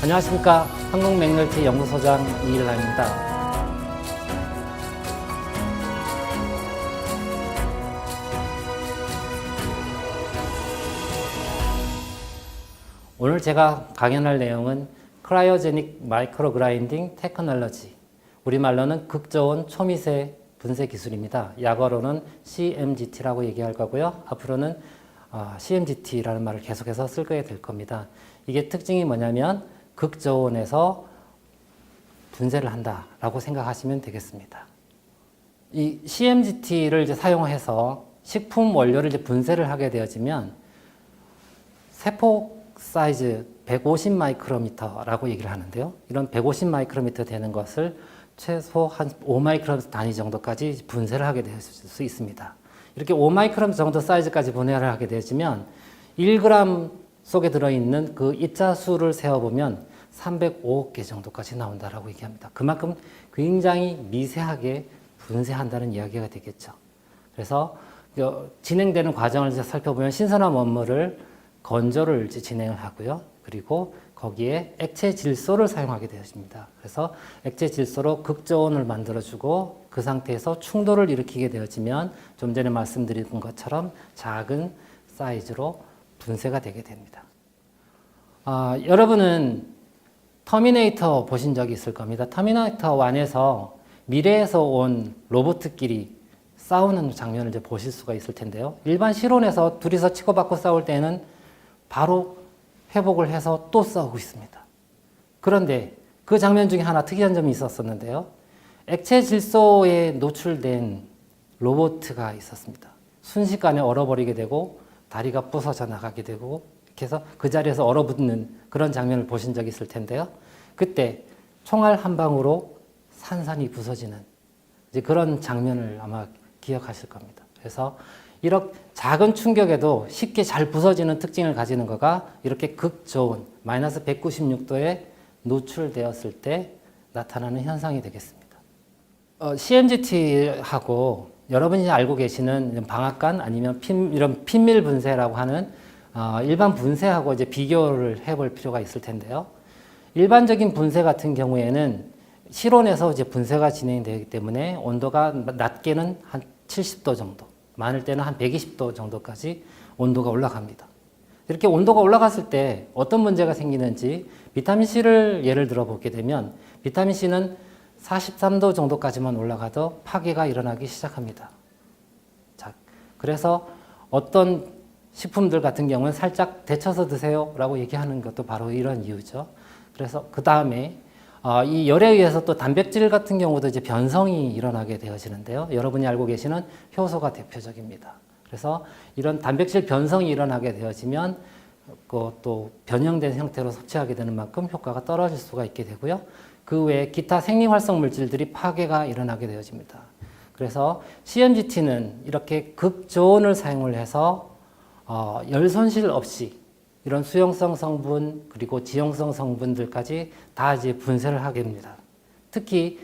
안녕하십니까. 한국맥널티 연구소장 이일남입니다. 오늘 제가 강연할 내용은 크라이오제닉 마이크로 그라인딩 테크놀로지 우리말로는 극저온 초미세 분쇄 기술입니다. 약어로는 CMGT라고 얘기할 거고요. 앞으로는 어, CMGT라는 말을 계속해서 쓸 거게 될 겁니다. 이게 특징이 뭐냐면 극저온에서 분쇄를 한다라고 생각하시면 되겠습니다. 이 CMGT를 이제 사용해서 식품 원료를 이제 분쇄를 하게 되어지면 세포 사이즈 150 마이크로미터라고 얘기를 하는데요. 이런 150 마이크로미터 되는 것을 최소 한 5 마이크론 단위 정도까지 분쇄를 하게 될 수 있습니다. 이렇게 5 마이크론 정도 사이즈까지 분해를 하게 되어지면 1g 속에 들어있는 그 입자수를 세어보면 305억 개 정도까지 나온다라고 얘기합니다. 그만큼 굉장히 미세하게 분쇄한다는 이야기가 되겠죠. 그래서 그 진행되는 과정을 살펴보면 신선한 원물을 건조를 진행을 하고요. 그리고 거기에 액체 질소를 사용하게 되었습니다. 그래서 액체 질소로 극저온을 만들어주고 그 상태에서 충돌을 일으키게 되어지면 좀 전에 말씀드린 것처럼 작은 사이즈로 분쇄가 되게 됩니다. 아, 여러분은 터미네이터 보신 적이 있을 겁니다. 터미네이터 1에서 미래에서 온 로봇끼리 싸우는 장면을 이제 보실 수가 있을 텐데요. 일반 실온에서 둘이서 치고받고 싸울 때는 바로 회복을 해서 또 싸우고 있습니다. 그런데 그 장면 중에 하나 특이한 점이 있었었는데요. 액체 질소에 노출된 로봇가 있었습니다. 순식간에 얼어버리게 되고 다리가 부서져 나가게 되고 이렇게 해서 그 자리에서 얼어붙는 그런 장면을 보신 적이 있을 텐데요. 그때 총알 한 방으로 산산이 부서지는 이제 그런 장면을 아마 기억하실 겁니다. 그래서 이렇게 작은 충격에도 쉽게 잘 부서지는 특징을 가지는 거가 이렇게 극저온 마이너스 196도에 노출되었을 때 나타나는 현상이 되겠습니다. 어, CMGT하고 여러분이 알고 계시는 방앗간 아니면 핀, 이런 핀밀 분쇄라고 하는 어, 일반 분쇄하고 이제 비교를 해볼 필요가 있을 텐데요. 일반적인 분쇄 같은 경우에는 실온에서 이제 분쇄가 진행되기 때문에 온도가 낮게는 한 70도 정도, 많을 때는 한 120도 정도까지 온도가 올라갑니다. 이렇게 온도가 올라갔을 때 어떤 문제가 생기는지 비타민 C를 예를 들어 보게 되면 비타민 C는 43도 정도까지만 올라가도 파괴가 일어나기 시작합니다. 자, 그래서 어떤 식품들 같은 경우는 살짝 데쳐서 드세요 라고 얘기하는 것도 바로 이런 이유죠. 그래서 그 다음에 어, 이 열에 의해서 또 단백질 같은 경우도 이제 변성이 일어나게 되어지는데요. 여러분이 알고 계시는 효소가 대표적입니다. 그래서 이런 단백질 변성이 일어나게 되어지면 그또 변형된 형태로 섭취하게 되는 만큼 효과가 떨어질 수가 있게 되고요. 그 외에 기타 생리활성 물질들이 파괴가 일어나게 되어집니다. 그래서 CMGT는 이렇게 극저온을 사용을 해서 어, 열 손실 없이 이런 수용성 성분 그리고 지용성 성분들까지 다 이제 분쇄를 하게 됩니다. 특히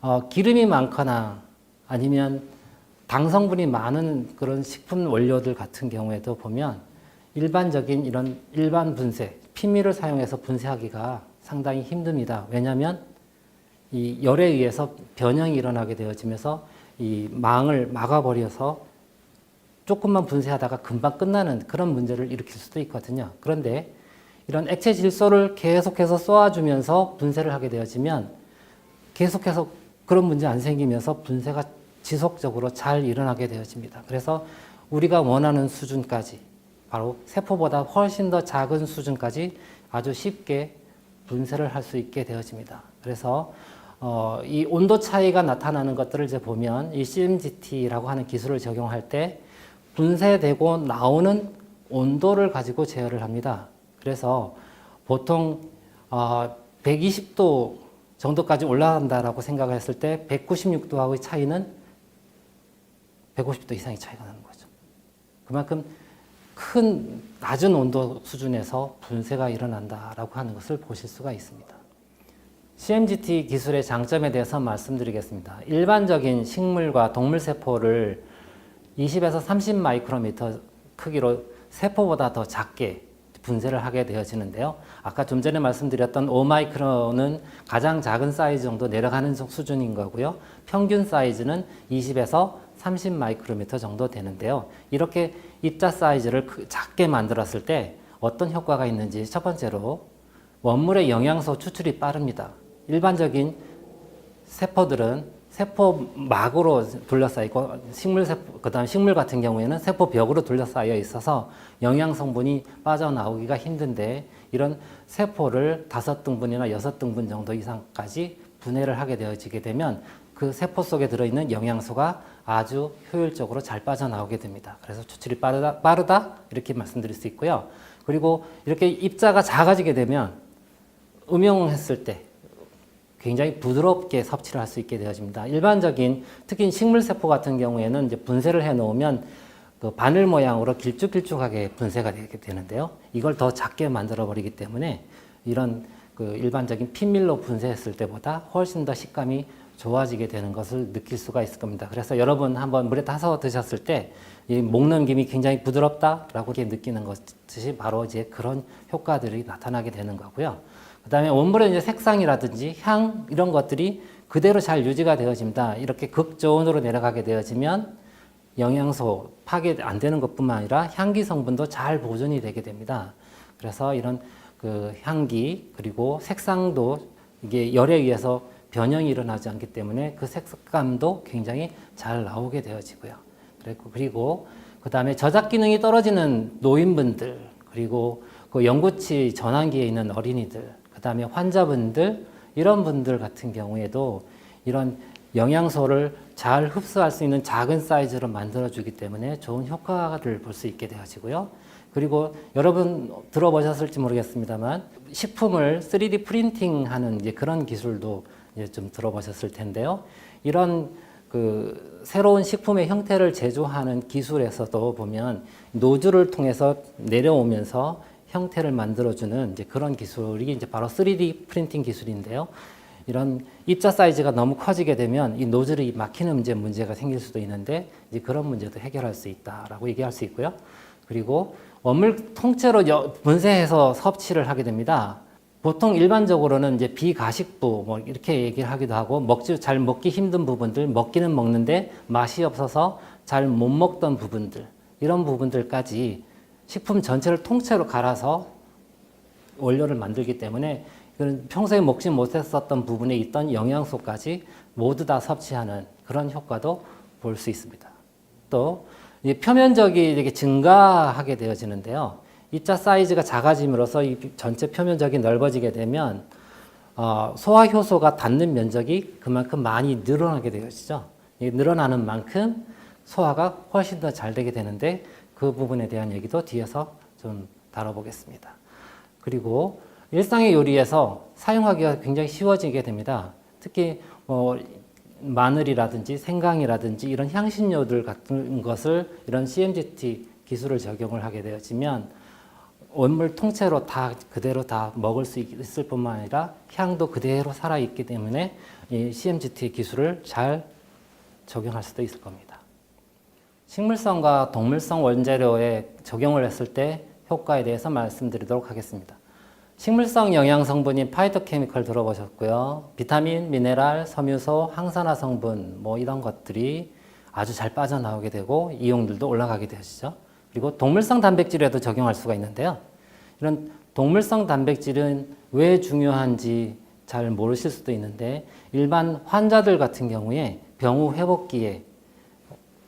어, 기름이 많거나 아니면 당 성분이 많은 그런 식품 원료들 같은 경우에도 보면 일반적인 이런 일반 분쇄, 피미를 사용해서 분쇄하기가 상당히 힘듭니다. 왜냐하면 이 열에 의해서 변형이 일어나게 되어지면서 이 망을 막아버려서 조금만 분쇄하다가 금방 끝나는 그런 문제를 일으킬 수도 있거든요. 그런데 이런 액체 질소를 계속해서 쏘아주면서 분쇄를 하게 되어지면 계속해서 그런 문제 안 생기면서 분쇄가 지속적으로 잘 일어나게 되어집니다. 그래서 우리가 원하는 수준까지 바로 세포보다 훨씬 더 작은 수준까지 아주 쉽게 분쇄를 할 수 있게 되어집니다. 그래서 어, 이 온도 차이가 나타나는 것들을 이제 보면 이 CMGT라고 하는 기술을 적용할 때 분쇄되고 나오는 온도를 가지고 제어를 합니다. 그래서 보통 어, 120도 정도까지 올라간다라고 생각을 했을 때 196도하고의 차이는 150도 이상의 차이가 나는 거죠. 그만큼 큰 낮은 온도 수준에서 분쇄가 일어난다라고 하는 것을 보실 수가 있습니다. CMGT 기술의 장점에 대해서 말씀드리겠습니다. 일반적인 식물과 동물 세포를 20에서 30 마이크로미터 크기로 세포보다 더 작게 분쇄를 하게 되어지는데요. 아까 좀 전에 말씀드렸던 5마이크론은 가장 작은 사이즈 정도 내려가는 수준인 거고요. 평균 사이즈는 20에서 30 마이크로미터 정도 되는데요. 이렇게 입자 사이즈를 크- 작게 만들었을 때 어떤 효과가 있는지 첫 번째로 원물의 영양소 추출이 빠릅니다. 일반적인 세포들은 세포막으로 둘러싸여 있고 식물 세포 그다음 식물 같은 경우에는 세포벽으로 둘러싸여 있어서 영양 성분이 빠져나오기가 힘든데 이런 세포를 다섯 등분이나 여섯 등분 정도 이상까지 분해를 하게 되어지게 되면 그 세포 속에 들어있는 영양소가 아주 효율적으로 잘 빠져나오게 됩니다. 그래서 추출이 빠르다, 빠르다 이렇게 말씀드릴 수 있고요. 그리고 이렇게 입자가 작아지게 되면 음용했을 때 굉장히 부드럽게 섭취를 할 수 있게 되어집니다. 일반적인 특히 식물 세포 같은 경우에는 이제 분쇄를 해 놓으면 그 바늘 모양으로 길쭉길쭉하게 분쇄가 되게 되는데요. 이걸 더 작게 만들어 버리기 때문에 이런 그 일반적인 핀밀로 분쇄했을 때보다 훨씬 더 식감이 좋아지게 되는 것을 느낄 수가 있을 겁니다. 그래서 여러분 한번 물에 타서 드셨을 때 이 목넘김이 굉장히 부드럽다라고 느끼는 것이 바로 이제 그런 효과들이 나타나게 되는 거고요. 그 다음에 원물의 이제 색상이라든지 향 이런 것들이 그대로 잘 유지가 되어집니다. 이렇게 극저온으로 내려가게 되어지면 영양소 파괴 안 되는 것뿐만 아니라 향기 성분도 잘 보존이 되게 됩니다. 그래서 이런 그 향기 그리고 색상도 이게 열에 의해서 변형이 일어나지 않기 때문에 그 색감도 굉장히 잘 나오게 되어지고요. 그리고 그리고 그 다음에 저작 기능이 떨어지는 노인분들 그리고 그 영구치 전환기에 있는 어린이들 그 다음에 환자분들 이런 분들 같은 경우에도 이런 영양소를 잘 흡수할 수 있는 작은 사이즈로 만들어주기 때문에 좋은 효과를 볼 수 있게 되어지고요. 그리고 여러분 들어보셨을지 모르겠습니다만 식품을 3D 프린팅하는 그런 기술도 이제 좀 들어보셨을 텐데요. 이런 그 새로운 식품의 형태를 제조하는 기술에서도 보면 노즐을 통해서 내려오면서 형태를 만들어주는 이제 그런 기술이 이제 바로 3D 프린팅 기술인데요. 이런 입자 사이즈가 너무 커지게 되면 이 노즐이 막히는 문제 문제가 생길 수도 있는데 이제 그런 문제도 해결할 수 있다라고 얘기할 수 있고요. 그리고 원물 통째로 여- 분쇄해서 섭취를 하게 됩니다. 보통 일반적으로는 이제 비가식부 뭐 이렇게 얘기를 하기도 하고 먹지 잘 먹기 힘든 부분들 먹기는 먹는데 맛이 없어서 잘 못 먹던 부분들 이런 부분들까지 식품 전체를 통째로 갈아서 원료를 만들기 때문에 평소에 먹지 못했었던 부분에 있던 영양소까지 모두 다 섭취하는 그런 효과도 볼 수 있습니다. 또이 표면적이 이렇게 증가하게 되어지는데요. 입자 사이즈가 작아짐으로써 이 전체 표면적이 넓어지게 되면 어, 소화 효소가 닿는 면적이 그만큼 많이 늘어나게 되어지죠. 이 늘어나는 만큼 소화가 훨씬 더 잘 되게 되는데 그 부분에 대한 얘기도 뒤에서 좀 다뤄보겠습니다. 그리고 일상의 요리에서 사용하기가 굉장히 쉬워지게 됩니다. 특히 뭐 마늘이라든지 생강이라든지 이런 향신료들 같은 것을 이런 CMGT 기술을 적용을 하게 되어지면 원물 통째로 다 그대로 다 먹을 수 있을 뿐만 아니라 향도 그대로 살아 있기 때문에 이 CMGT 기술을 잘 적용할 수도 있을 겁니다. 식물성과 동물성 원재료에 적용을 했을 때 효과에 대해서 말씀드리도록 하겠습니다. 식물성 영양 성분인 파이토케미컬 들어보셨고요. 비타민, 미네랄, 섬유소, 항산화 성분 뭐 이런 것들이 아주 잘 빠져나오게 되고 이용률도 올라가게 되시죠. 그리고 동물성 단백질에도 적용할 수가 있는데요. 이런 동물성 단백질은 왜 중요한지 잘 모르실 수도 있는데 일반 환자들 같은 경우에 병후 회복기에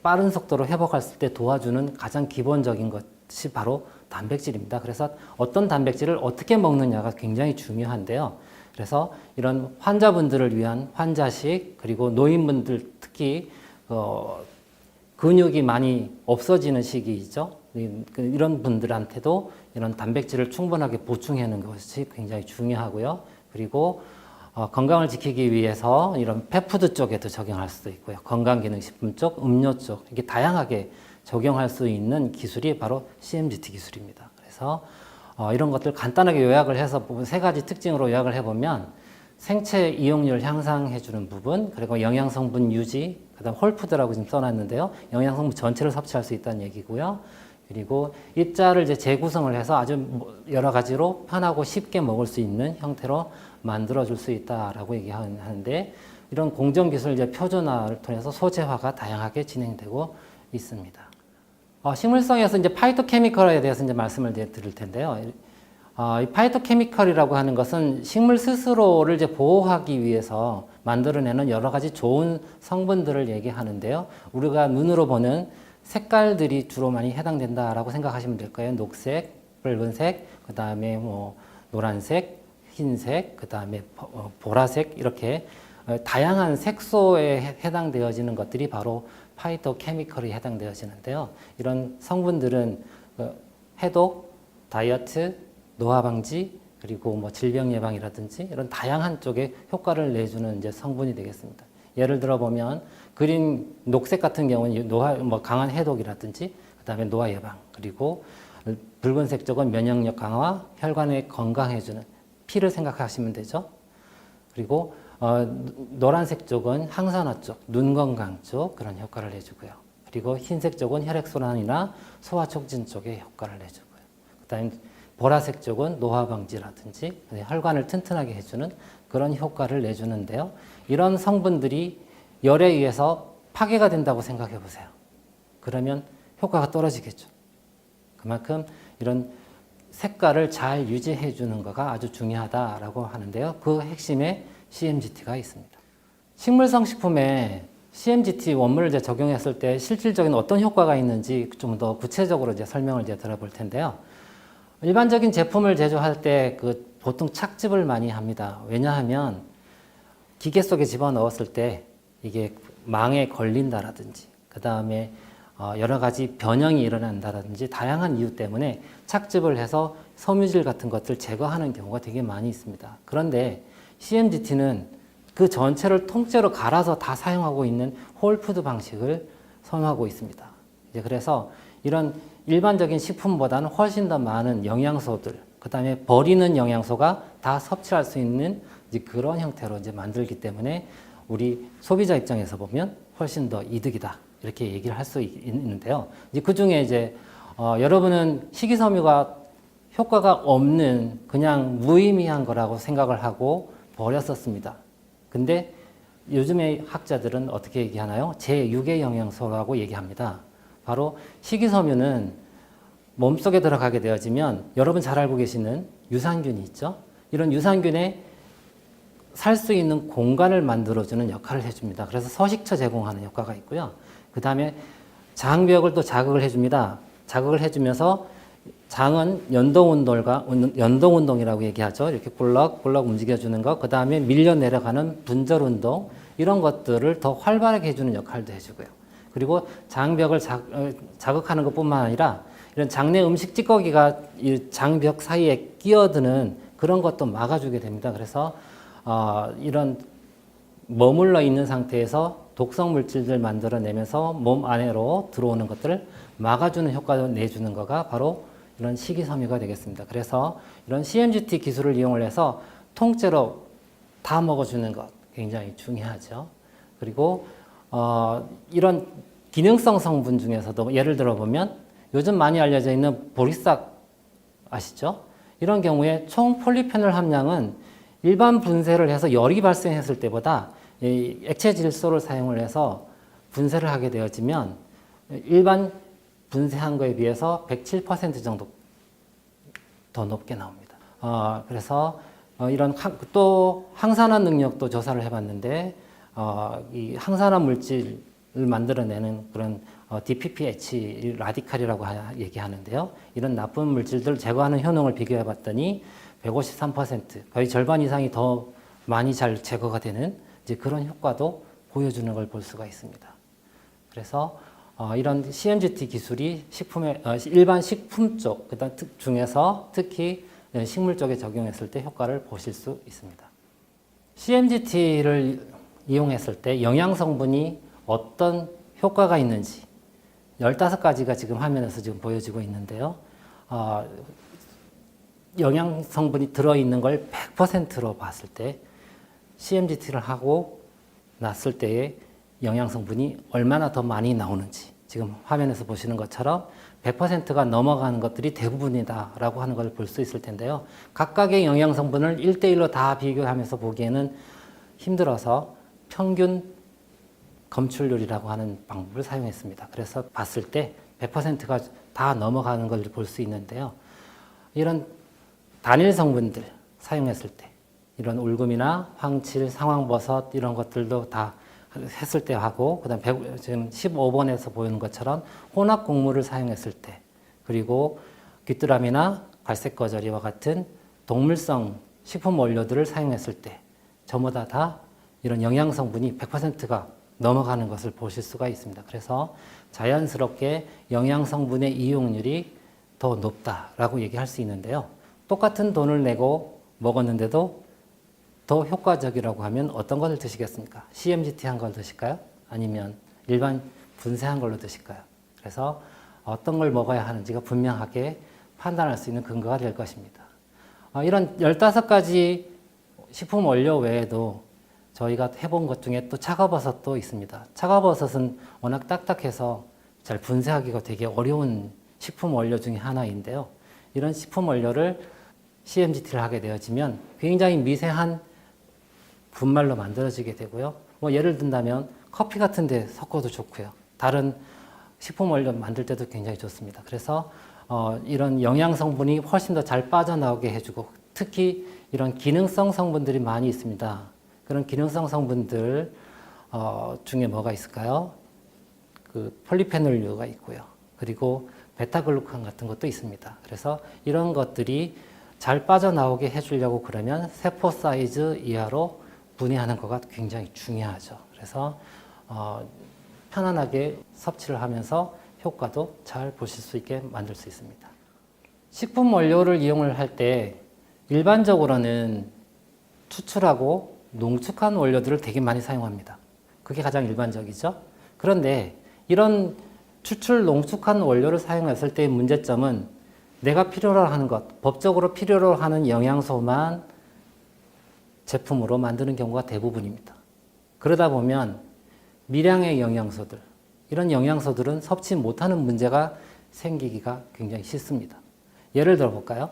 빠른 속도로 회복할 때 도와주는 가장 기본적인 것이 바로 단백질입니다. 그래서 어떤 단백질을 어떻게 먹느냐가 굉장히 중요한데요. 그래서 이런 환자분들을 위한 환자식 그리고 노인분들 특히 어, 근육이 많이 없어지는 시기이죠. 이- 그 이런 분들한테도 이런 단백질을 충분하게 보충하는 것이 굉장히 중요하고요. 그리고 어, 건강을 지키기 위해서 이런 펫푸드 쪽에도 적용할 수도 있고요. 건강기능식품 쪽, 음료 쪽 이렇게 다양하게 적용할 수 있는 기술이 바로 CMGT 기술입니다. 그래서 어, 이런 것들 간단하게 요약을 해서 보면 세 가지 특징으로 요약을 해보면 생체 이용률 향상해주는 부분, 그리고 영양성분 유지, 그 다음 홀푸드라고 지금 써놨는데요. 영양성분 전체를 섭취할 수 있다는 얘기고요. 그리고 입자를 이제 재구성을 해서 아주 뭐 여러 가지로 편하고 쉽게 먹을 수 있는 형태로 만들어 줄 수 있다라고 얘기하는데 이런 공정 기술 이제 표준화를 통해서 소재화가 다양하게 진행되고 있습니다. 어, 식물성에서 이제 파이토케미컬에 대해서 이제 말씀을 드릴 텐데요. 어, 이 파이토케미컬이라고 하는 것은 식물 스스로를 이제 보호하기 위해서 만들어내는 여러 가지 좋은 성분들을 얘기하는데요. 우리가 눈으로 보는 색깔들이 주로 많이 해당된다라고 생각하시면 될 거예요. 녹색, 붉은색, 그 다음에 뭐 노란색, 흰색, 그 다음에 보라색 이렇게 어, 다양한 색소에 해- 해당되어지는 것들이 바로 파이토케미컬이 해당되어지는데요. 이런 성분들은 어, 해독, 다이어트, 노화 방지 그리고 뭐 질병 예방이라든지 이런 다양한 쪽에 효과를 내주는 이제 성분이 되겠습니다. 예를 들어 보면 그린 녹색 같은 경우는 노화 뭐 강한 해독이라든지 그다음에 노화 예방 그리고 붉은색 쪽은 면역력 강화, 혈관을 건강해주는 피를 생각하시면 되죠. 그리고 어, 노란색 쪽은 항산화 쪽, 눈 건강 쪽 그런 효과를 내주고요. 그리고 흰색 쪽은 혈액순환이나 소화 촉진 쪽에 효과를 내주고요. 그다음에 보라색 쪽은 노화 방지라든지 혈관을 튼튼하게 해주는 그런 효과를 내주는데요. 이런 성분들이 열에 의해서 파괴가 된다고 생각해 보세요. 그러면 효과가 떨어지겠죠. 그만큼 이런 색깔을 잘 유지해 주는 거가 아주 중요하다라고 하는데요. 그 핵심에 CMGT가 있습니다. 식물성 식품에 CMGT 원물을 이제 적용했을 때 실질적인 어떤 효과가 있는지 좀 더 구체적으로 이제 설명을 이제 들어볼 텐데요. 일반적인 제품을 제조할 때 그 보통 착즙을 많이 합니다. 왜냐하면 기계 속에 집어 넣었을 때 이게 망에 걸린다라든지 그 다음에 어, 여러 가지 변형이 일어난다든지 다양한 이유 때문에 착즙을 해서 섬유질 같은 것들 제거하는 경우가 되게 많이 있습니다. 그런데 CMGT는 그 전체를 통째로 갈아서 다 사용하고 있는 홀푸드 방식을 선호하고 있습니다. 이제 그래서 이런 일반적인 식품보다는 훨씬 더 많은 영양소들, 그 다음에 버리는 영양소가 다 섭취할 수 있는 그런 형태로 이제 만들기 때문에 우리 소비자 입장에서 보면 훨씬 더 이득이다. 이렇게 얘기를 할 수 있는데요. 이제 그 중에 이제 어, 여러분은 식이섬유가 효과가 없는 그냥 무의미한 거라고 생각을 하고 버렸었습니다. 근데 요즘의 학자들은 어떻게 얘기하나요? 제6의 영양소라고 얘기합니다. 바로 식이섬유는 몸속에 들어가게 되어지면 여러분 잘 알고 계시는 유산균이 있죠. 이런 유산균에 살 수 있는 공간을 만들어주는 역할을 해줍니다. 그래서 서식처 제공하는 효과가 있고요. 그 다음에 장벽을 또 자극을 해줍니다. 자극을 해주면서 장은 연동운동과 연동운동이라고 얘기하죠. 이렇게 꿀럭꿀럭 움직여주는 것. 그 다음에 밀려 내려가는 분절운동 이런 것들을 더 활발하게 해주는 역할도 해주고요. 그리고 장벽을 자, 어, 자극하는 것뿐만 아니라 이런 장내 음식 찌꺼기가 이 장벽 사이에 끼어드는 그런 것도 막아주게 됩니다. 그래서 어, 이런 머물러 있는 상태에서 독성 물질들 만들어내면서 몸 안으로 들어오는 것들을 막아주는 효과를 내주는 거가 바로 이런 식이섬유가 되겠습니다. 그래서 이런 CMGT 기술을 이용을 해서 통째로 다 먹어주는 것 굉장히 중요하죠. 그리고 어, 이런 기능성 성분 중에서도 예를 들어 보면 요즘 많이 알려져 있는 보리싹 아시죠? 이런 경우에 총 폴리페놀 함량은 일반 분쇄를 해서 열이 발생했을 때보다 이 액체 질소를 사용을 해서 분쇄를 하게 되어지면 일반 분쇄한 거에 비해서 107% 정도 더 높게 나옵니다. 어, 그래서 어, 이런 항, 또 항산화 능력도 조사를 해봤는데 어, 이 항산화 물질을 만들어내는 그런 어, DPPH 라디칼이라고 하, 얘기하는데요. 이런 나쁜 물질들을 제거하는 효능을 비교해봤더니 153% 거의 절반 이상이 더 많이 잘 제거가 되는 이제 그런 효과도 보여주는 걸 볼 수가 있습니다. 그래서 어, 이런 CMGT 기술이 식품의 어, 일반 식품 쪽 그다음 특, 중에서 특히 네, 식물 쪽에 적용했을 때 효과를 보실 수 있습니다. CMGT를 이용했을 때 영양 성분이 어떤 효과가 있는지 15가지가 지금 화면에서 지금 보여지고 있는데요. 어, 영양 성분이 들어있는 걸 100%로 봤을 때 CMGT를 하고 났을 때의 영양 성분이 얼마나 더 많이 나오는지 지금 화면에서 보시는 것처럼 100%가 넘어가는 것들이 대부분이다라고 하는 걸 볼 수 있을 텐데요. 각각의 영양 성분을 1대1로 다 비교하면서 보기에는 힘들어서 평균 검출률이라고 하는 방법을 사용했습니다. 그래서 봤을 때 100%가 다 넘어가는 걸 볼 수 있는데요. 이런 단일 성분들 사용했을 때 이런 울금이나 황칠, 상황버섯 이런 것들도 다 했을 때 하고 그다음 에 지금 15번에서 보이는 것처럼 혼합 곡물을 사용했을 때 그리고 귀뚜라미나 갈색 거저리와 같은 동물성 식품 원료들을 사용했을 때 전부 다, 다 이런 영양 성분이 100%가 넘어가는 것을 보실 수가 있습니다. 그래서 자연스럽게 영양 성분의 이용률이 더 높다라고 얘기할 수 있는데요. 똑같은 돈을 내고 먹었는데도 더 효과적이라고 하면 어떤 것을 드시겠습니까? CMGT 한 걸 드실까요? 아니면 일반 분쇄한 걸로 드실까요? 그래서 어떤 걸 먹어야 하는지가 분명하게 판단할 수 있는 근거가 될 것입니다. 어, 이런 15가지 식품 원료 외에도 저희가 해본 것 중에 또 차가버섯도 있습니다. 차가버섯은 워낙 딱딱해서 잘 분쇄하기가 되게 어려운 식품 원료 중에 하나인데요. 이런 식품 원료를 CMGT를 하게 되어지면 굉장히 미세한 분말로 만들어지게 되고요. 뭐 예를 든다면 커피 같은 데 섞어도 좋고요. 다른 식품 원료 만들 때도 굉장히 좋습니다. 그래서 어, 이런 영양 성분이 훨씬 더 잘 빠져나오게 해주고 특히 이런 기능성 성분들이 많이 있습니다. 그런 기능성 성분들 어, 중에 뭐가 있을까요? 그 폴리페놀류가 있고요. 그리고 베타글루칸 같은 것도 있습니다. 그래서 이런 것들이 잘 빠져나오게 해주려고 그러면 세포 사이즈 이하로 분해하는 거가 굉장히 중요하죠. 그래서 어, 편안하게 섭취를 하면서 효과도 잘 보실 수 있게 만들 수 있습니다. 식품 원료를 이용을 할 때 일반적으로는 추출하고 농축한 원료들을 되게 많이 사용합니다. 그게 가장 일반적이죠. 그런데 이런 추출 농축한 원료를 사용했을 때의 문제점은 내가 필요로 하는 것, 법적으로 필요로 하는 영양소만 제품으로 만드는 경우가 대부분입니다. 그러다 보면 미량의 영양소들, 이런 영양소들은 섭취 못하는 문제가 생기기가 굉장히 쉽습니다. 예를 들어 볼까요?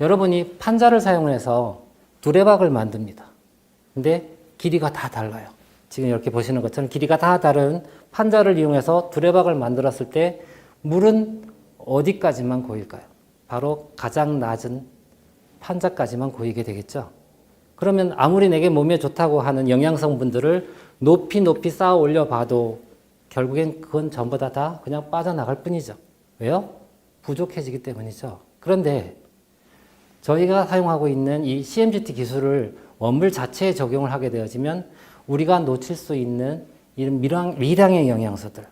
여러분이 판자를 사용해서 두레박을 만듭니다. 근데 길이가 다 달라요. 지금 이렇게 보시는 것처럼 길이가 다 다른 판자를 이용해서 두레박을 만들었을 때 물은 어디까지만 고일까요? 바로 가장 낮은 판자까지만 고이게 되겠죠. 그러면 아무리 내게 몸에 좋다고 하는 영양 성분들을 높이 높이 쌓아 올려 봐도 결국엔 그건 전부 다, 다 그냥 빠져나갈 뿐이죠. 왜요? 부족해지기 때문이죠. 그런데 저희가 사용하고 있는 이 CMGT 기술을 원물 자체에 적용을 하게 되어지면 우리가 놓칠 수 있는 이런 미량, 미량의 영양소들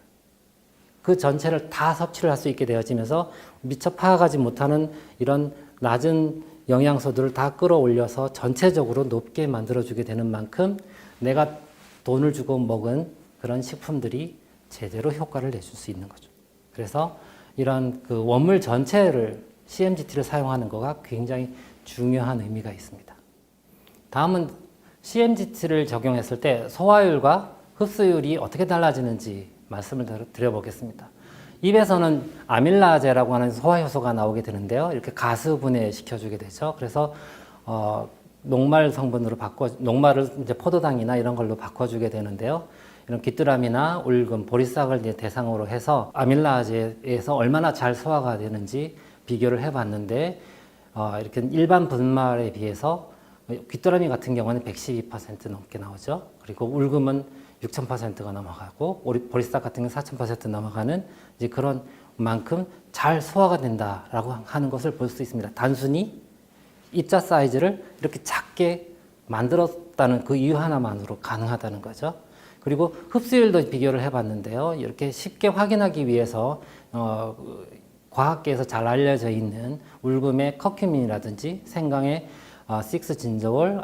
그 전체를 다 섭취를 할 수 있게 되어지면서 미처 파악하지 못하는 이런 낮은 영양소들을 다 끌어올려서 전체적으로 높게 만들어주게 되는 만큼 내가 돈을 주고 먹은 그런 식품들이 제대로 효과를 내줄 수 있는 거죠. 그래서 이런 그 원물 전체를 CMGT를 사용하는 거가 굉장히 중요한 의미가 있습니다. 다음은 CMGT를 적용했을 때 소화율과 흡수율이 어떻게 달라지는지 말씀을 드려보겠습니다. 입에서는 아밀라제라고 하는 소화 효소가 나오게 되는데요. 이렇게 가스 분해 시켜주게 되죠. 그래서 어, 녹말 성분으로 바꿔 녹말을 이제 포도당이나 이런 걸로 바꿔주게 되는데요. 이런 귀뚜라미나 울금, 보리싹을 이제 대상으로 해서 아밀라제에서 얼마나 잘 소화가 되는지 비교를 해봤는데 어, 이렇게 일반 분말에 비해서 귀뚜라미 같은 경우는 112% 넘게 나오죠. 그리고 울금은 6,000%가 넘어가고 보리싹 같은 경우 4,000% 넘어가는 이제 그런 만큼 잘 소화가 된다라고 하는 것을 볼 수 있습니다. 단순히 입자 사이즈를 이렇게 작게 만들었다는 그 이유 하나만으로 가능하다는 거죠. 그리고 흡수율도 비교를 해봤는데요. 이렇게 쉽게 확인하기 위해서 어, 과학계에서 잘 알려져 있는 울금의 커큐민이라든지 생강의 어, 식스 진저올,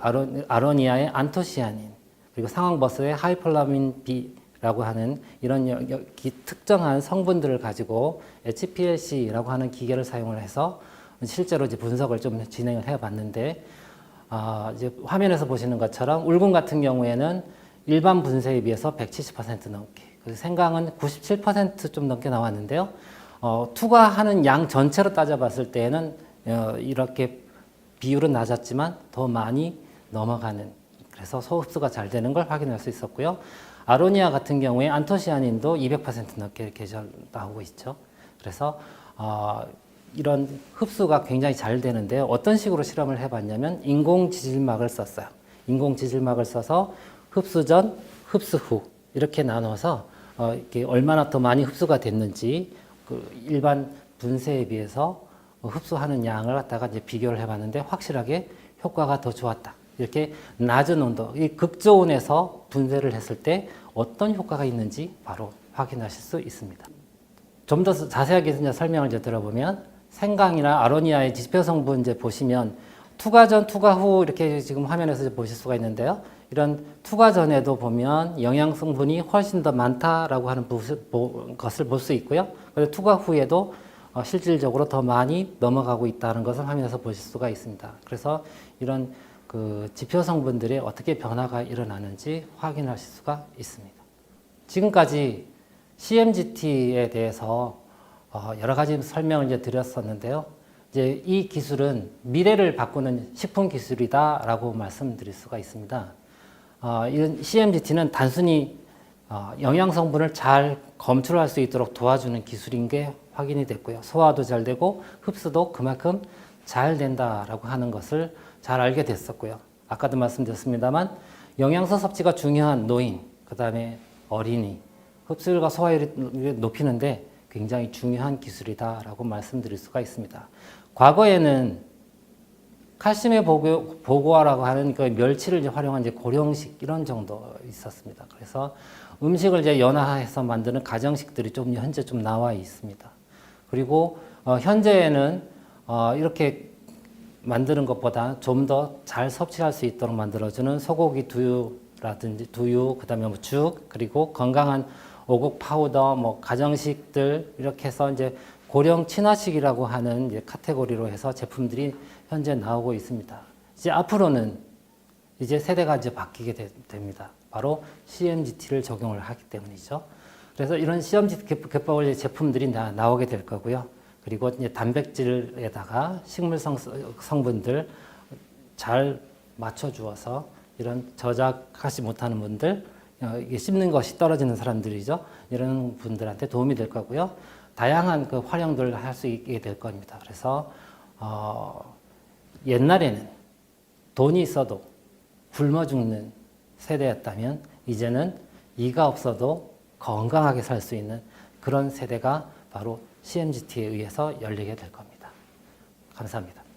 아로니아의 안토시아닌, 그리고 상황버스의 하이폴라민 B라고 하는 이런 특정한 성분들을 가지고 HPLC라고 하는 기계를 사용을 해서 실제로 이제 분석을 좀 진행을 해봤는데 어, 이제 화면에서 보시는 것처럼 울금 같은 경우에는 일반 분쇄에 비해서 170% 넘게, 그리고 생강은 97%좀 넘게 나왔는데요. 어, 투과하는 양 전체로 따져봤을 때는 어, 이렇게 비율은 낮았지만 더 많이 넘어가는 그래서 소흡수가 잘 되는 걸 확인할 수 있었고요. 아로니아 같은 경우에 안토시아닌도 200% 넘게 계절 나오고 있죠. 그래서 어, 이런 흡수가 굉장히 잘 되는데요. 어떤 식으로 실험을 해봤냐면 인공 지질막을 썼어요. 인공 지질막을 써서 흡수 전, 흡수 후 이렇게 나눠서 어, 이렇게 얼마나 더 많이 흡수가 됐는지 그 일반 분쇄에 비해서 흡수하는 양을 갖다가 이제 비교를 해봤는데 확실하게 효과가 더 좋았다. 이렇게 낮은 온도, 이 극저온에서 분쇄를 했을 때 어떤 효과가 있는지 바로 확인하실 수 있습니다. 좀 더 자세하게 설명을 들어보면 생강이나 아로니아의 지표 성분 이제 보시면 투과 전, 투과 후 이렇게 지금 화면에서 보실 수가 있는데요. 이런 투과 전에도 보면 영양 성분이 훨씬 더 많다라고 하는 것을 볼 수 있고요. 그리고 투과 후에도 어, 실질적으로 더 많이 넘어가고 있다는 것을 화면에서 보실 수가 있습니다. 그래서 이런 그 지표 성분들이 어떻게 변화가 일어나는지 확인하실 수가 있습니다. 지금까지 CMGT에 대해서 어, 여러 가지 설명을 이제 드렸었는데요. 이제 이 기술은 미래를 바꾸는 식품 기술이다라고 말씀드릴 수가 있습니다. 어, 이런 CMGT는 단순히 어, 영양 성분을 잘 검출할 수 있도록 도와주는 기술인 게 확인이 됐고요. 소화도 잘 되고 흡수도 그만큼 잘 된다라고 하는 것을 잘 알게 됐었고요. 아까도 말씀드렸습니다만 영양소 섭취가 중요한 노인, 그 다음에 어린이, 흡수율과 소화율을 높이는데 굉장히 중요한 기술이다라고 말씀드릴 수가 있습니다. 과거에는 칼슘의 보고, 보고화라고 하는 그 멸치를 이제 활용한 이제 고령식 이런 정도 있었습니다. 그래서 음식을 이제 연화해서 만드는 가정식들이 좀 현재 좀 나와 있습니다. 그리고 어, 현재에는 어, 이렇게 만드는 것보다 좀 더 잘 섭취할 수 있도록 만들어주는 소고기 두유라든지 두유, 그다음에 뭐 죽, 그리고 건강한 오곡 파우더, 뭐 가정식들 이렇게 해서 이제 고령 친화식이라고 하는 이제 카테고리로 해서 제품들이 현재 나오고 있습니다. 이제 앞으로는 이제 세대가 이제 바뀌게 되- 됩니다. 바로 CMGT를 적용을 하기 때문이죠. 그래서 이런 CMGT 갯벌 제품들이 나, 나오게 될 거고요. 그리고 이제 단백질에다가 식물 성, 성분들 잘 맞춰 주어서 이런 저작하지 못하는 분들, 어, 씹는 것이 떨어지는 사람들이죠. 이런 분들한테 도움이 될 거고요. 다양한 그 활용들을 할 수 있게 될 겁니다. 그래서 어, 옛날에는 돈이 있어도 굶어 죽는 세대였다면 이제는 이가 없어도 건강하게 살 수 있는 그런 세대가 바로 CMGT에 의해서 열리게 될 겁니다. 감사합니다.